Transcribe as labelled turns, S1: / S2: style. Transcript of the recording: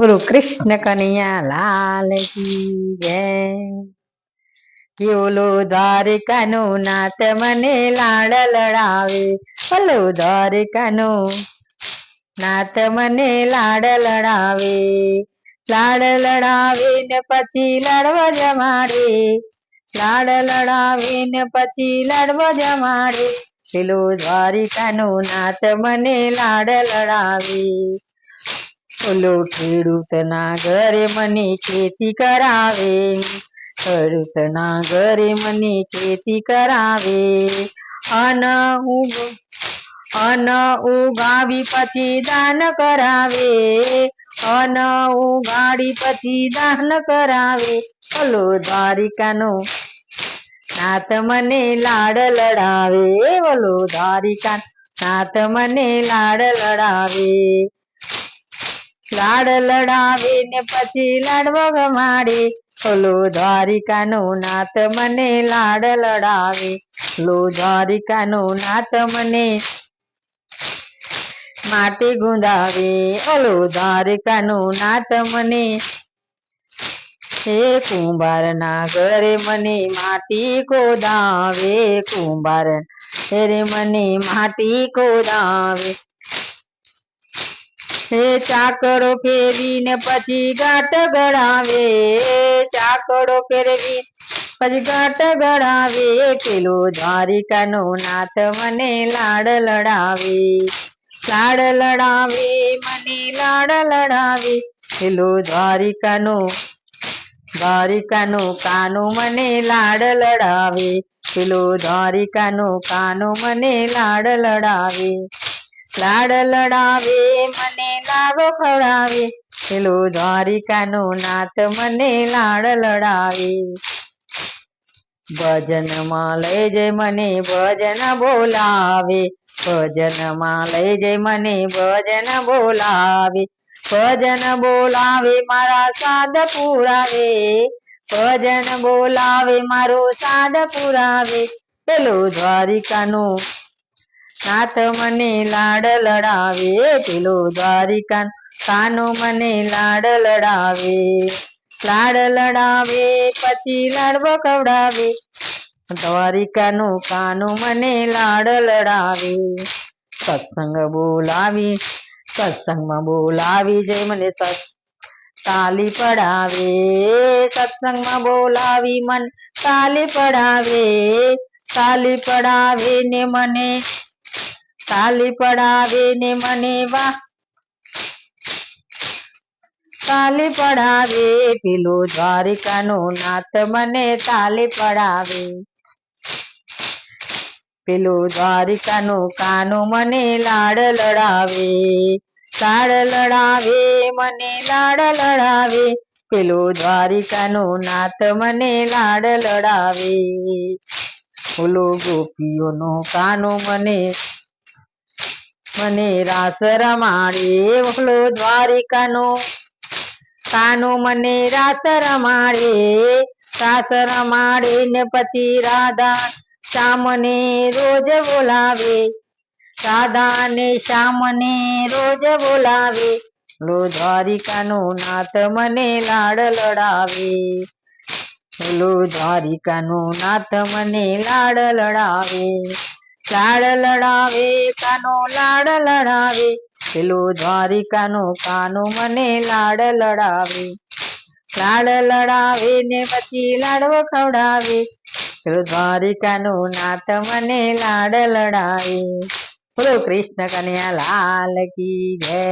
S1: બોલો કૃષ્ણ કનૈયા લાલ કી જય કેવલો દ્વારિકાનો નાથ મને લાડ લડાવે બોલો દ્વારિકાનો નાથ મને લાડ લડાવે લાડ લડાવે ને પછી લડવા જમાડે લાડ લડાવે ને પછી લડવા જમાડે પેલો દ્વારિકાનો નાથ મને લાડ લડાવે ઓલો ખેડૂતના ઘરે મને ખેતી કરાવે. ખેડૂતના ઘરે મને ખેતી કરાવે. અન ઉગ અન ઉગાવી પછી દાન કરાવે. અન ઉગાડી પછી દાન કરાવે. ઓલો દ્વારિકાનો નાથ મને લાડ લડાવે. બોલો દ્વારિકા નાથ મને લાડ લડાવે. લાડ લડાવીને પછી લાડવા ગમાડે ઓલો દ્વારિકાનો નાથ મને લાડ લડાવે. લો દ્વારિકાનો નાથ મને માટી ગુંદાવે. ઓલો દ્વારિકાનો નાથ મને હે કુંભારના ઘરે મને માટી કોદાવે કુંભાર ઘરે મને માટી કોદાવે હે ચાકડો ફેરીને પછી ગાંઠ ગળાવે ચાકડો ફેરવી પછી ગાંઠ ગળાવે પેલો દ્વારિકાનો નાથ મને લાડ લડાવે લાડ લડાવે, મને લાડ લડાવે, પેલો દ્વારિકાનો, દ્વારિકાનું કાનો મને લાડ લડાવે, પેલો દ્વારિકાનું કાનો મને લાડ લડાવે. લાડ લડાવે મને લાડો ખવડાવે. પેલો દ્વારિકાનો નાથ મને લાડ લડાવે ભજનમાં લઈ જઈ મને ભજન બોલાવે. ભજનમાં લઈ જઈ મને ભજન બોલાવે. ભજન બોલાવે મારા સાદ પુરાવે. ભજન બોલાવે મારો સાદ પુરાવે. પેલો દ્વારિકાનો નાથ મને લાડ લડાવે, પેલો દ્વારિકા કાનો મને લાડ લડાવે. લાડ લડાવે, પછી લાડવો કવડાવે દ્વારિકાનું કાનું મને લાડ લડાવે. સત્સંગ બોલાવી, સત્સંગમાં બોલાવી જય મને તાલી પડાવે. સત્સંગમાં બોલાવી મન તાલી પડાવે. તાલી પડાવે ને મને તાલી પડાવે ને મને વાહ. તાલી પડાવે પેલો દ્વારિકાનો નાથ મને તાલી પડાવે પેલો દ્વારિકાનો કાનો મને લાડ લડાવે. લાડ લડાવે, મને લાડ લડાવે. પેલો દ્વારિકાનો નાથ મને લાડ લડાવે. ઓલો ગોપીઓનો કાનો મને મને રાસ રમાડે ઓલો દ્વારિકાનો. કાનો મને રાસ રમાડે રાસ રમાડે ને પતિ રાધા શ્યામને રોજ બોલાવે. રાધા ને શ્યામને રોજ બોલાવે. લો દ્વારિકાનો નાથ મને લાડ લડાવે. લો દ્વારિકાનો નાથ મને લાડ લડાવે. લાડ લડાવે, કાનો લાડ લડાવે, પેલો દ્વારિકાનો કાનો મને લાડ લડાવે. લાડ લડાવે ને પછી લાડવો ખવડાવે, પેલો દ્વારિકાનો નાથ મને લાડ લડાવે. બોલો કૃષ્ણ કન્યા, લાલ કી જય.